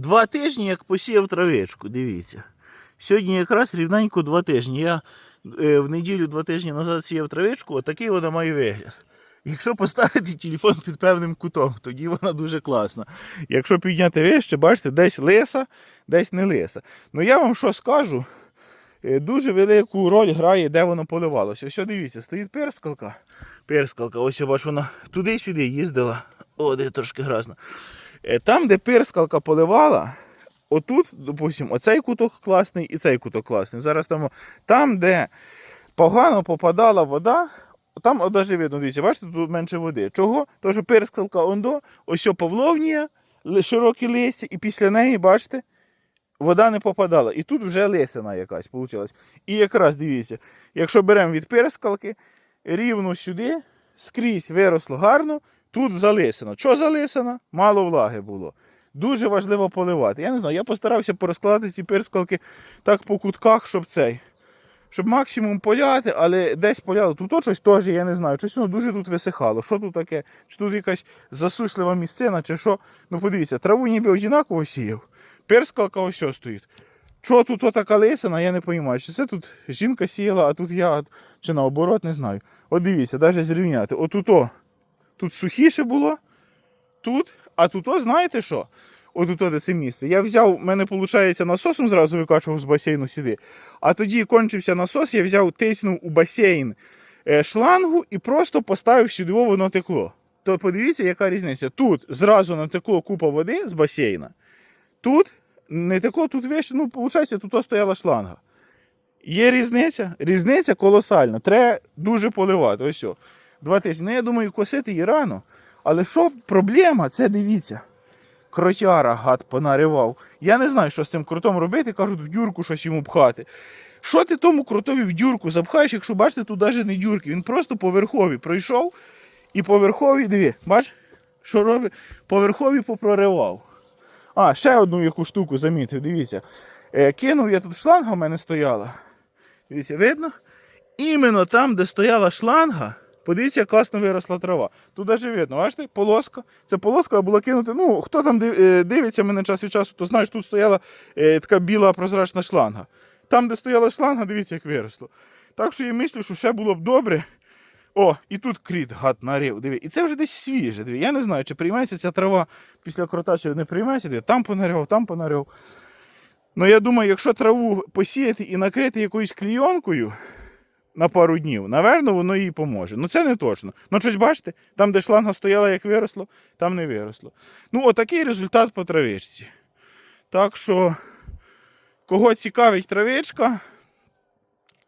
два тижні, як посіяв травичку, дивіться. Сьогодні якраз рівненько два тижні. Я е, в неділю два тижні назад сіяв травичку, отакий вона має вигляд. Якщо поставити телефон під певним кутом, тоді вона дуже класна. Якщо підняти вище, бачите, десь лиса, десь не лиса. Ну я вам що скажу, е, дуже велику роль грає, де воно поливалося. Ось дивіться, стоїть перскалка. Перскалка, ось я бачу, вона туди-сюди їздила. О, де трошки грязно. Е, Там, де перскалка поливала, отут, допустимо, оцей куток класний і цей куток класний. Зараз там, там де погано попадала вода, там от видно, дивіться, бачите, тут менше води. Чого? Тому що перскалка ондо, ось павловнія, широкі листя, і після неї, бачите, вода не попадала. І тут вже лисина якась вийшла. І якраз дивіться, якщо беремо від перскалки, рівно сюди, скрізь виросло гарно, тут залисано. Що залисано? Мало влаги було. Дуже важливо поливати. Я не знаю, я постарався порозкладати ці перскалки так по кутках, щоб цей. Щоб максимум поляти, але десь поляло. Тут щось теж, я не знаю, щось воно дуже тут висихало. Що тут таке? Чи тут якась засушлива місцина, чи що? Ну подивіться, траву ніби однаково сіяв. Перскалка ось стоїть. Що тут така лисина, я не розумію. Чи це тут жінка сіяла, а тут я, чи наоборот, не знаю. От дивіться, навіть зрівняти. Отут о, тут сухіше було, тут, а тут, о, знаєте що? Отут де це місце. Я взяв, в мене, виходить, насосом зразу викачував з басейну сюди. А тоді кончився насос, я взяв, тиснув у басейн е, шлангу і просто поставив сюди, воно текло. То подивіться, яка різниця. Тут зразу натекло купа води з басейна. Тут не текло, тут вище, ну, виходить, тут стояла шланга. Є різниця? Різниця колосальна. Треба дуже поливати. Ось. о. Два тижні. Ну, я думаю, косити її рано. Але що проблема, це дивіться. Кротяра гад понаривав. Я не знаю, що з цим крутом робити, кажуть, в дюрку щось йому пхати. Що ти тому крутові в дюрку запхаєш, якщо бачите, тут навіть не дюрки. Він просто поверхові пройшов і поверхові, диви, бач, що робить? Поверхові попроривав. А, ще одну яку штуку замітив, дивіться. Е, кинув я тут шланга в мене стояла. Дивіться, видно? Іменно там, де стояла шланга, подивіться, як класно виросла трава. Тут навіть видно, бачите, полоска. Це полоска була кинута. Ну, хто там е, дивиться мене час від часу, то знаєш, тут стояла е, така біла прозрачна шланга. Там, де стояла шланга, дивіться, як виросло. Так що я мислю, що ще було б добре. О, і тут кріт гад нарив. Диви. І це вже десь свіже. Диви. Я не знаю, чи прийметься ця трава після крота, чи не прийметься. Диви. Там понарив, там понарив. Ну я думаю, якщо траву посіяти і накрити якоюсь клійонкою на пару днів, напевно, воно їй поможе. Ну це не точно. Ну щось бачите, там, де шланга стояла, як виросло, там не виросло. Ну, отакий результат по травичці. Так що, кого цікавить травичка,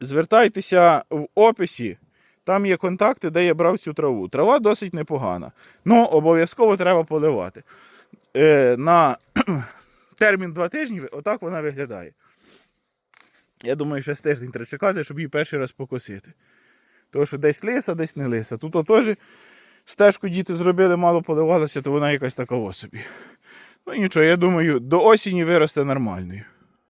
звертайтеся в описі. Там є контакти, де я брав цю траву. Трава досить непогана. Ну, обов'язково треба поливати. Е, на термін два тижні, отак вона виглядає. Я думаю, ще з тиждень треба чекати, щоб її перший раз покосити. Тому що десь лиса, десь не лиса. Тут теж стежку діти зробили, мало поливалося, то вона якась така собі. Ну нічого, я думаю, до осені виросте нормальною.